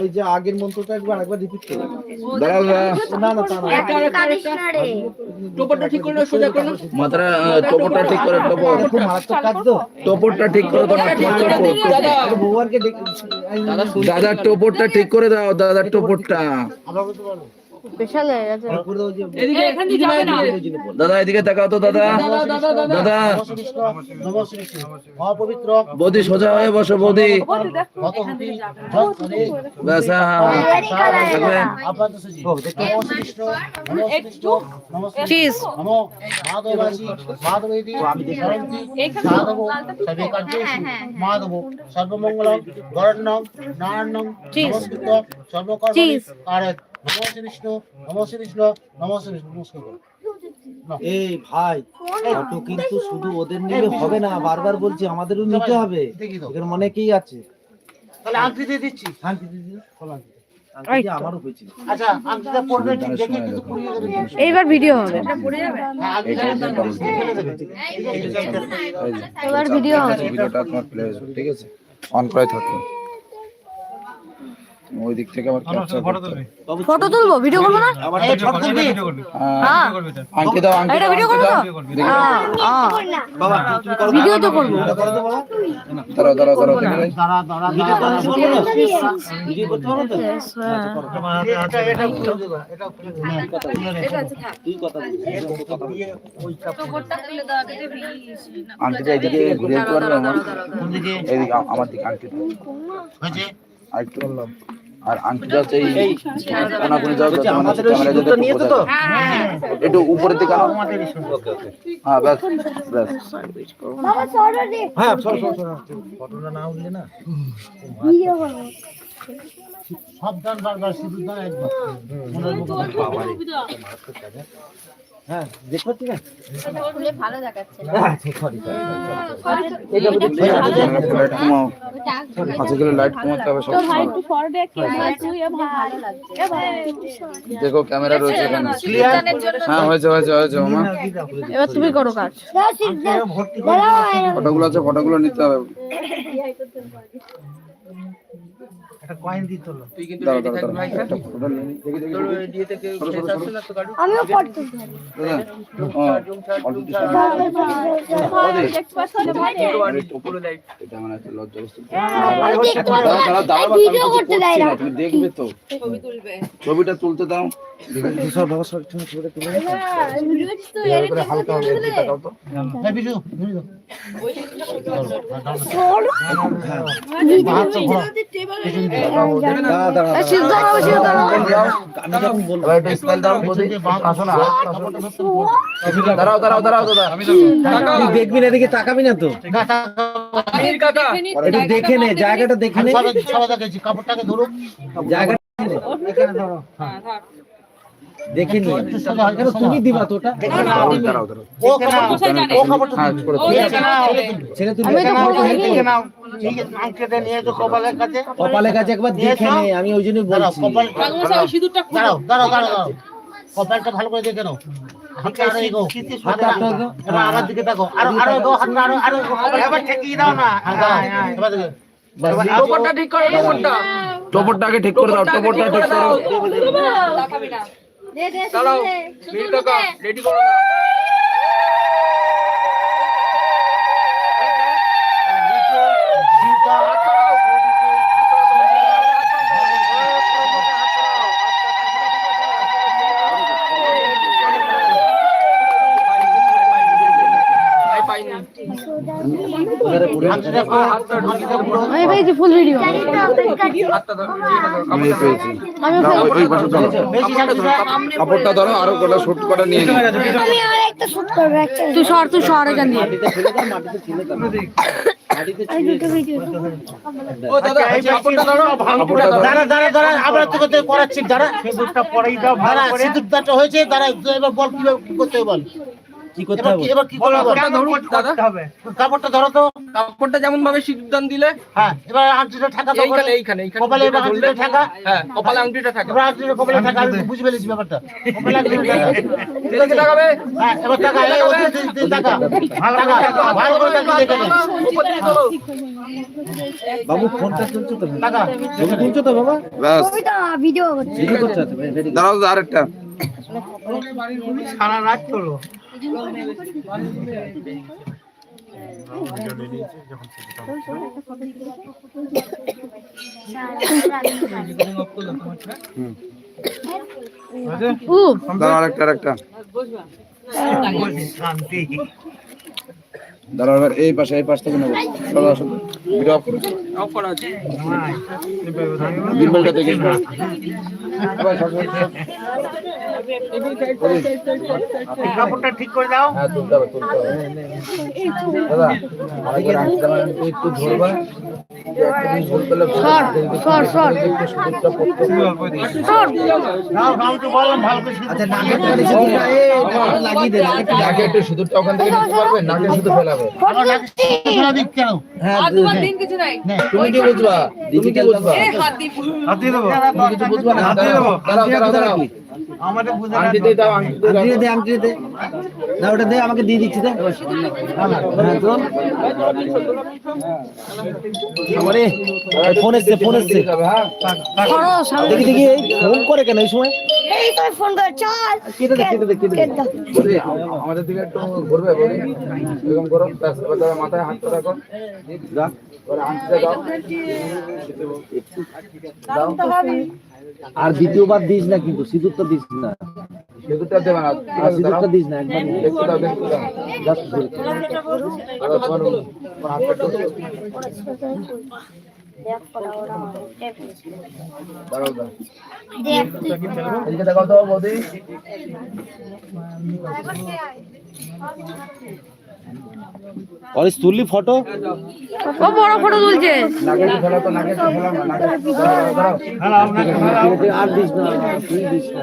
ওই যে আগের মন্ত্রটা একবার আরেকবার রিপিট করো। না না তা না। ঠিক করে সোজা। টোপরটা ঠিক করে টোপর। এটা খুব মারাত্মক কাজ তো। টোপরটা ঠিক করে দাও দাদা ভগবানকে দাদা দাদার টোপরটা ঠিক করে দাও দাদার টোপরটা। স্পেশাল গেছে দিদি। এদিকে। দাদা এদিকে তাকাও তো দাদা। দাদা বৌদি সোজা হয়ে বসো বৌদি। মাধব সর্বমঙ্গল গরণ্যম নারায়ণম সর্বকর্ম কারক নমো শ্রী বিষ্ণু নমো শ্রী বিষ্ণু নমো শ্রী বিষ্ণু নমস্কার করো। এই ভাই ফটো কিন্তু শুধু ওদের নিলে হবে না বারবার বলছি আমাদেরও নিতে হবে এখানে অনেকেই আছে তাহলে আংটি দিয়ে দিচ্ছি আংটি দিয়ে তো। আমারও হয়েছিল আচ্ছা আংটিটা পড়বে ঠিক দেখে কিন্তু পুড়িয়ে দেবে এইবার ভিডিও হবে হ্যাঁ, এবার ভিডিও হবে ভিডিওটা তোমার প্লে ঠিক আছে অন করে ওই দিক থেকে ক্যাপচার করতে ফটো তুলবো? ভিডিও করব না? এই হ্যাঁ, হ্যাঁ দাও দাও, ভিডিও করব। হ্যাঁ, হ্যাঁ। বাবা তুমি করো ভিডিও তো করব। দাঁড়াও দাঁড়াও দাঁড়াও দাঁড়া দাঁড়া ভিডিও করতে তো? Yes, হ্যাঁ। এটা এটা খুলে দেবো এটা খুলে দেবো। তুই কথা বল আংটিটা এদিকে ঘুরে দিতে পারবে আমার দিকে এদিকে আ- আমার দিকে আংটিটা হয়েছে? আরেকটু আর আংটিটা হচ্ছে এই কোনা কোনি যাও যাতে মানে আমাদের ক্যামেরা নিয়ে তো বোঝা তো যায়। একটু উপরের দিকে আনো। হ্যাঁ ব্যাস ব্যাস। হ্যাঁ সর সর সর। ফটোটা না উঠলে না? সাবধান বারবার সিঁদুর দান একবার। হ্যাঁ দেখো ঠিক আছে। ভালো দেখাচ্ছে দেখো ক্যামেরা রয়েছে এখানে। হ্যাঁ হয়েছে হয়েছে হয়েছে মামা এবার তুমি করো কাজ। ফটোগুলো আছে ফটোগুলো নিতে হবে। একটা কয়েন দিত তুই কিন্তু থাকবি ভাই, তোর দিয়ে থেকে শেষ আসছে না গাড়ি? মানে তো ছবিটা তুলতে দাও দাঁড়াও দাঁড়াও দাঁড়াও দেখবি না এদিকে তাকাবি না তো দেখে নে জায়গাটা দেখে নে জায়গাটা এখানে দেখে নি তুমি দিবা তো ওটা হ্যাঁ ছেলে কপালের কাছে একবার দেখে নে আমি ওই দাঁড়াও বলছি কপালটা ভালো করে দেখে নাও দিকে দেখো আরও ঠেকিয়ে দাও না ঠিক করো টোপরটা টোপরটা আগে ঠিক করে দাও টোপরটা ঠিক করো না দাঁড়াও মিনিট টাকা রেডি করো না ভাই পাইনি হাতটা পুরো হাতটা পুরো আমি পেয়েছি ফুল ভিডিও হাতটা ধরো ইয়েটা ধরো, আমি পেয়েছি। ওই- ওই পাশে চলো কাপড়টা ধরো আরও কটা শুট কটা নিয়ে তুই সর তুই সর এখান দিয়ে। করাচ্ছি। দাঁড়া সিঁদুরটা হয়েছে দাঁড়া এবার বল কীভাবে কি করতে বল। কি করতে হবে? এবার কি করব কাপড়টা ধরুন দাদা। কাপড়টা ধরো তো। কাপড়টা যেমন ভাবে সিঁদুরদান দিলে হ্যাঁ এবার আংটিটা ঠাকা এইখানে এইখানে এইখানে কপালে এবার আংটিটা ঠাকা। হ্যাঁ কপালে আংটিটা থাকে এবার আংটিটা কপালে ঠাকা আমি বুঝে ফেলেছি ব্যাপারটা। কপালে আংটিটা ঠাকা। এদিকে হ্যাঁ এবার টাকা এই ওদিকে দিন, দিন টাকা টাকা ভালো করে টাকা দেখে নেন উপর দিকে তোলো। বাবু ফোনটা চলছে তো? টাকা ছবি তো বাবা? ব্যাস। ভিডিও করছে। ভিডিও করছ তো very good. দাঁড়াও আরেকটা। সারা রাত চলো আরেকটা আরেকটা। শান্তি। দাঁড়াও এবার এই পাশে এই পাশ থেকে নেব। চলো আসো। ভিডিও অফ করো অফ করা আছে বিমলটা দেখে এবার সব সব সব। কাপড়টা ঠিক করে দাও। হ্যাঁ তুলতে হবে তুলতে হবে। দাদা আরেকবার আংটি একটু ধরবা। আচ্ছা নাকের সিঁদুরটা ওখান থেকে নিতে পারবে? নাকে শুধু ফেলাবে আমার নাকে ফেলা। হ্যাঁ তুমি কি বুঝবা? তুমি কি বুঝবা? হাত দিয়ে হাত দিয়ে দেবো? আমাদের বুঝে দাও দে দে না ওটা দে আমাকে দিয়ে দিচ্ছি দে। হ্যাঁ তো। ফোন এসছে। ফোন এসছে। দেখি দেখি এই ফোন করে কেন এই সময়? এই তো ফোন কর চল। কেটে দে কেটে দে কেটে দে। আমাদের দিকে একটু ঘুরবে বলি। এরকম করো ব্যাস, মাথায় হাতটা রাখো। যা আর দ্বিতীয়বার দিস না কিন্তু সিঁদুর তো দিস না। সিঁদুরটা দেবে না। সিঁদুরটা দিস না একবার। দেখতে দাও দেখতে দাও। জাস্ট দেখাও তো বৌদি অরিস তুললি ফটো ও বড় ফটো তুলছে। আর দিস না তুই দিস না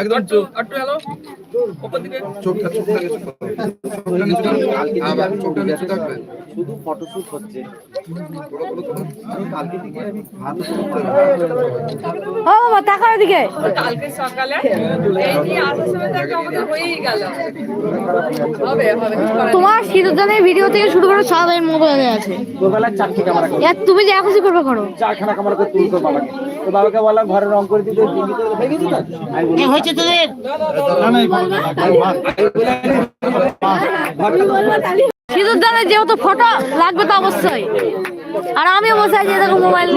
একদম চুপ একটু হেলো উপর দিকে। চোখটা চোখটা চোখটা নিচু আবার চোখটা নিচু থাকবে। শুধু ফটোশুট হচ্ছে। আমি কালকে থেকে আমি ভাত ও বাবা তাকার দিকে কালকে সকালে এই যে আসার সময় দেখো আমাদের হয়েই গেল। হবে হবে কিছু করার নেই। তোমার সিঁদুরদানের ভিডিও থেকে শুরু করে সব এই মোবাইলে আছে। চারটে ক্যামেরা করে। এর তুমি যা খুশি করবে করো। চারখানা ক্যামেরা করে তুলতো বাবাকে তো বাবাকে বললাম ঘরে রং করে দিতে বিক্রি করে ভেঙে দিত আমি বলি, কি হয়েছে তোদের? সিঁদুরদানের যেহেতু ফটো লাগবে তো অবশ্যই। আর আমিও বসে আছি দেখো মোবাইল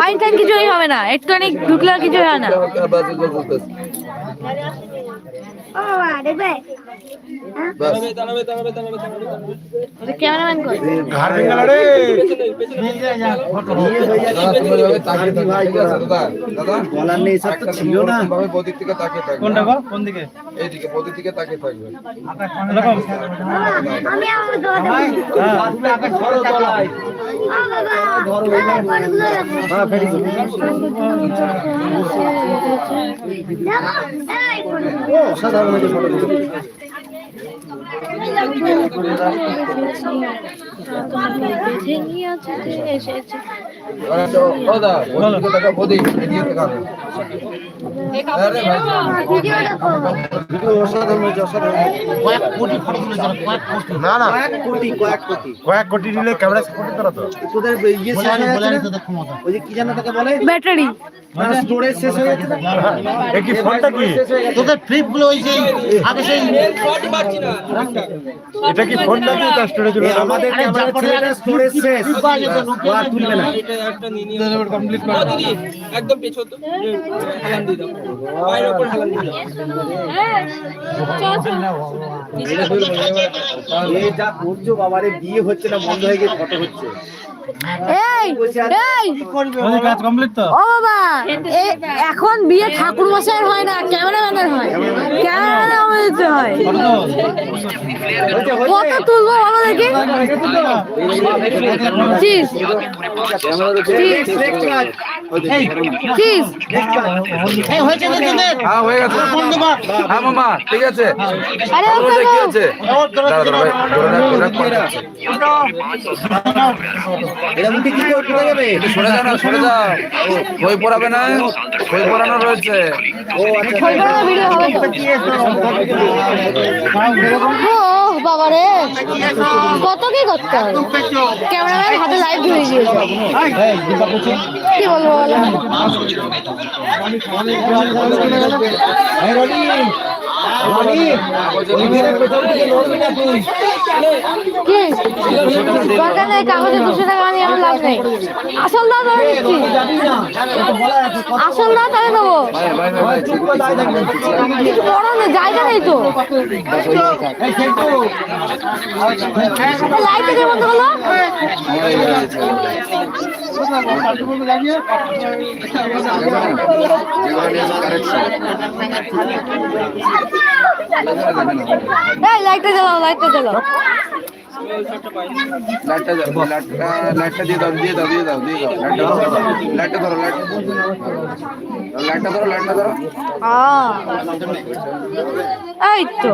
ফাইন টাইন কিছুই হবে না। একটুখানি ঢুকলে আর কিছুই হয় না। কোনটা কোন দিকে এইদিকে বদির দিকে তাকিয়ে থাকবে হ্যাঁ ভেরি না না কোটি কয়েক কোটি কয়েক কোটি দিলে ক্যামেরা সাপোর্ট করা তো তোদের ইয়ে ওই যে কি জানো তাকে বলে ব্যাটারি স্টোরেজ শেষ হয়ে? ফোনটা কি। তোদের ফ্লিপগুলো ওই সেই আগে সেই শর্টই পাচ্ছি না এটা কি ফোন নাকি তার স্টোরেজ এই আমাদের ক্যামেরা স্টোরেজ শেষ ওরা তুলবে না একদম পেছন তো হালান দিয়ে দাও পায়ের উপর হালান দিয়ে দাও এই যা করছ বাবারে বিয়ে হচ্ছে না বন্ধ হয়ে গিয়ে ফটো হচ্ছে এই এই। কাজ কমপ্লিট তো? ও বাবা এখন বিয়ে ঠাকুর মশাইয়ের হয় না ক্যামেরাম্যানের হয়। হয়। কত তুলবো বলো দেখি। চিজ চিজ হ্যাঁ হয়ে ঠিক আছে। এটা মুখে কি করে উঠে যাবে? সরে যাও না সরে যাও বই পড়াবে না? বই পড়ানো রয়েছে। ও আচ্ছা ও বাবা রে কত কি করতে হয়? ক্যামেরাম্যান হাতে লাইভ ধরে গিয়েছে কি বলব বলো? দরকার নেই কাগজে দুশো টাকা নিয়ে আমার লাভ নেই আসল দাও ধরে দিচ্ছি আসল বড় না জায়গা নেই তো এই লাইটটা জ্বালাও লাইটটা জ্বালাও। লাইটটা দাও, লাইটটা লাইটটা দিয়ে দাও দিয়ে দাও দিয়ে দাও দিয়ে দাও। লাইটটা লাইটটা ধরো লাইটটা ধরো লাইটটা ধরো। আহ, এই তো।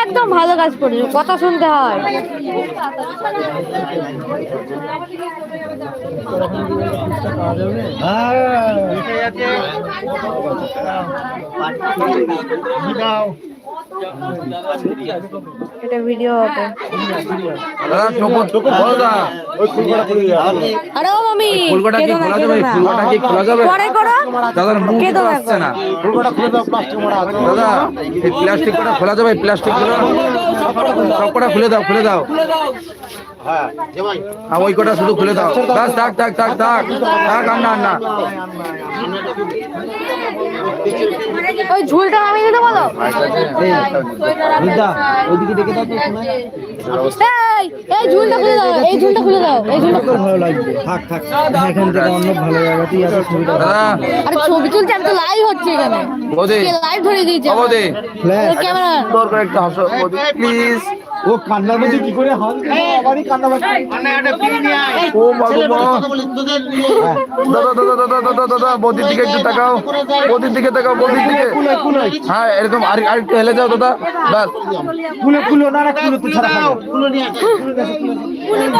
একদম ভালো কাজ করেছ কথা শুনতে হয়। এটা ভিডিও হবে। আরে ও মামি ফুলকোটা কি খোলা যাবে? না। ফুলকোটা কি খোলা যাবে? পরে করো। দাদার মুখ তো খুলে দাও এখন? না দাদা এই প্লাস্টিক কটা খোলা যাবে? প্লাস্টিকগুলো সব কটা খুলে দাও খুলে দাও। হ্যাঁ হ্যাঁ ওই কটা শুধু খুলে দাও। বাস থাক থাক থাক থাক। থাক আর না না। ওই ঝুলটা নামিয়ে দিতে বলো। ওইদিকে দেখে দাও তো এই এই ঝুলটা খুলে দাও এই ঝুলটা খুলে দাও এই ঝুলটা খুলে- ভালো লাগবে থাক থাক। এখান থেকে অন্য ভালো জায়গাতেই আছে ছবিটা দাদা আরে ছবি তুলছে আমি তো লাইভ হচ্ছে এখানে। বৌদি লাইভ ধরে দিয়েছে? ক্যামেরা সুন্দর করে একটা হাসো। বৌদি প্লিজ ও কান্নার মধ্যে কি করে হাসবে আবারই কান্না মানে আয়। ও তোদের দাদা দাদা দাদা দাদা দাদা বৌদির দিকে একটু তাকাও। বৌদির দিকে তাকাও বৌদির দিকে। হ্যাঁ এরকম আর আর একটু হেলে যাও দাদা। বাস খুলে খুলে না না খুলে তুই ছাড়া নিয়ে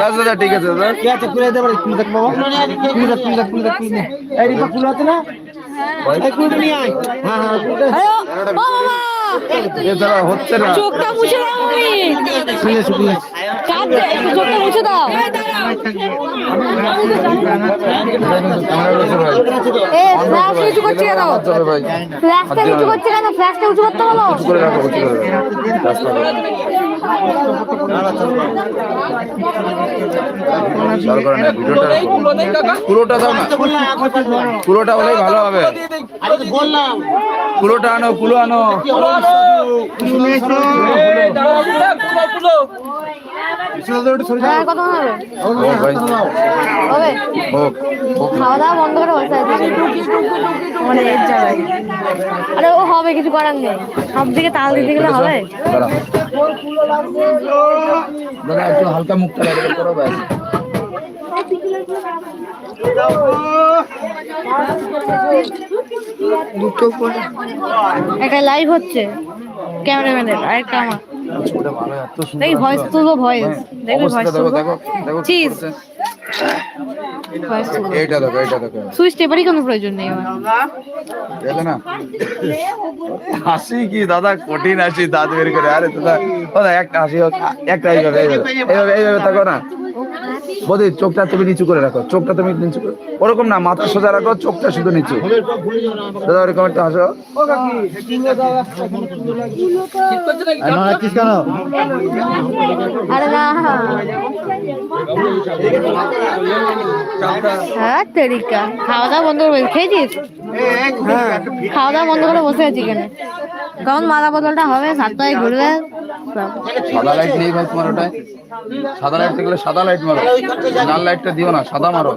বাস দাদা ঠিক আছে দাদা কি আছে? খুলে দে বাড়ি খুলে দেখ বাবা। খুলে দেখ খুলে দেখ খুলে দেখ এই রিপা খুলে আছে না? খুলে নিয়ে আয়। হ্যাঁ হ্যাঁ খুলে দে আরে ও ও মামা এ দাদা হচ্ছে না। চোখটা মুছে দাও মামি খুলে খুলে একটু চোখটা মুছে দাও। ক্যামেরা রয়েছে ভাই এ ফ্ল্যাশ নিচু করছে কেন? ফ্ল্যাশটা নিচু করছে কেন? ফ্ল্যাশটা উঁচু করতে বলো। করে রাখো পুরোটা দাও না পুরোটা হলেই ভালো হবে পুরোটা আনো পুলো আনো হ্যাঁ কত হবে? হবে। হোক হোক। খাওয়া দাওয়া বন্ধ করে বসে আছে। মানে এর জায়গায় আরে ও হবে কিছু করার নেই। সব দিকে তাল দিতে গেলে হবে? দাদা একটু হালকা মুখটা লাগিয়ে করো ব্যাস। একটা লাইভ হচ্ছে। ক্যামেরাম্যানের আরেকটা আমার। দেখি ভয়েস ভয়েস ভয়েস চিজ এইটা দেখো এইটা দেখো। সুইচ টেপারই কোনো প্রয়োজন নেই আমার। দেখো না? হাসি কি দাদা? কঠিন হাসি দাঁত বের করে। আরে দাদা একটা হাসি হোক একটা এইভাবে এইভাবে এইভাবে এইভাবে থাকো না। বৌদি চোখটা তুমি নিচু করে রাখো চোখটা তুমি নিচু করে ওরকম না মাথা সোজা রাখো চোখটা শুধু নিচু। দাদা ওরকম একটা হাসো। হ্যাঁ তেরিকা। খাওয়া দাওয়া বন্ধ করে খেয়েছিস? হ্যাঁ। খাওয়া দাওয়া বন্ধ করে বসে আছি কেন? কারণ মালা বদলটা হবে সাতটায় ঘুরবে। সাদা লাইট নেই ভাই তোমার ওটায়। সাদা লাইট থাকলে সাদা লাইট মারো। লাল লাইটটা দিও না সাদা মারো।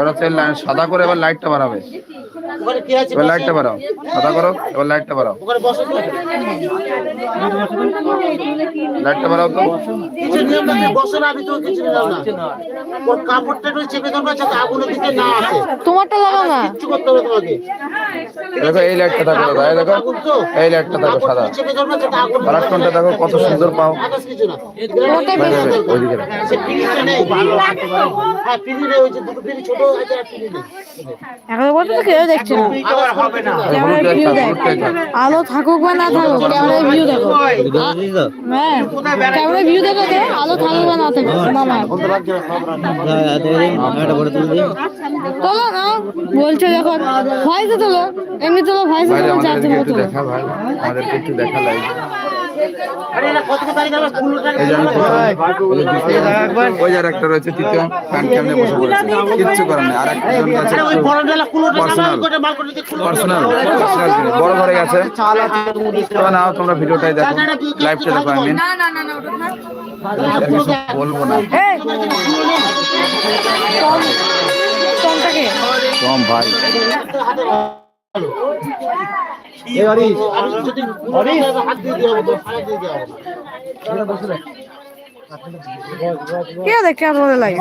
ওরা সাদা করে এবার লাইটটা বাড়াবে এবার লাইটটা বাড়াও। করো এবার লাইটটা বাড়াও। লাইটটা বাড়াও তো। কিছু নিয়ম বসো না আমি কিছু নিলাম না। ওর কাপড়টা একটু চেপে ধরবে যাতে আগুনের দিকে না আসে। তোমারটা লাগাও না। কিচ্ছু করতে হবে তোমাকে। দেখো এই লাইটটা থাকো দাদা এই দেখো এই লাইটটা থাকো সাদা। দেখো কত সুন্দর পাও। ওইদিকে রাখো। সে পিড়িটা নেই। হ্যাঁ পিড়ি নেই ওই যে দুটো পিড়ি ছোট আছে আর পিড়ি নেই। এখন পর্যন্ত কেউ দেখছে ভিউ দেখ। আলো থাকুক বা না থাকুক ক্যামেরায় ভিউ দেখো। হ্যাঁ। ক্যামেরায় ভিউ দেখো যে আলো থাকুক বা না থাকুক মামা। তোলো না বলছে যখন। ভয়েসে তোলো এমনি তোলো ভয়েসে তোলো দেখা ভাই। আমাদেরকে একটু দেখা লাইভ ওই একটা রয়েছে তৃতীয় ফ্যান ক্যামনে বসে পড়েছে। কিচ্ছু করার নেই আর একটা জন আছে। ওই বড় ডালা কুলোটা Personal. মাল করে মাল করে দিয়ে খুলো। পার্সোনাল পার্সোনাল বড় ঘরে গেছে। নাও তোমরা ভিডিওটাই দেখো। লাইভটা দেখো আমি না না না না ওটা না। বলব না। কম ভাই। কেউ দেখে আর লাগে